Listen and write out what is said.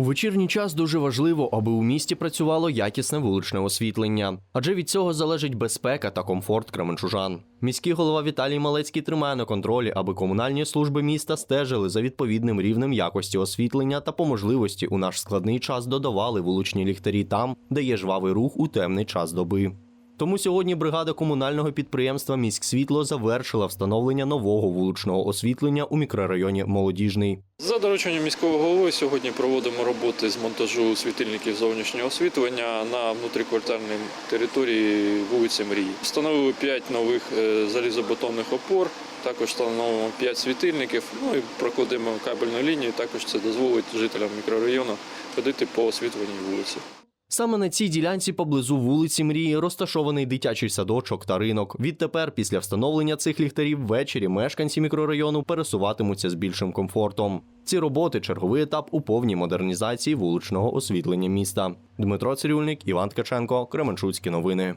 У вечірній час дуже важливо, аби у місті працювало якісне вуличне освітлення, адже від цього залежить безпека та комфорт кременчужан. Міський голова Віталій Малецький тримає на контролі, аби комунальні служби міста стежили за відповідним рівнем якості освітлення та по можливості у наш складний час додавали вуличні ліхтарі там, де є жвавий рух у темний час доби. Тому сьогодні бригада комунального підприємства Міськсвітло завершила встановлення нового вуличного освітлення у мікрорайоні Молодіжний. За дорученням міського голови сьогодні проводимо роботи з монтажу світильників зовнішнього освітлення на внутріквартальній території вулиці Мрії. Встановили 5 нових е, залізобетонних опор, також встановимо 5 світильників, ну і прокладемо кабельну лінію. Також це дозволить жителям мікрорайону ходити по освітленій вулиці. Саме на цій ділянці поблизу вулиці Мрії розташований дитячий садочок та ринок. Відтепер, після встановлення цих ліхтарів, ввечері мешканці мікрорайону пересуватимуться з більшим комфортом. Ці роботи черговий етап у повній модернізації вуличного освітлення міста. Дмитро Цирюльник, Іван Ткаченко, Кременчуцькі новини.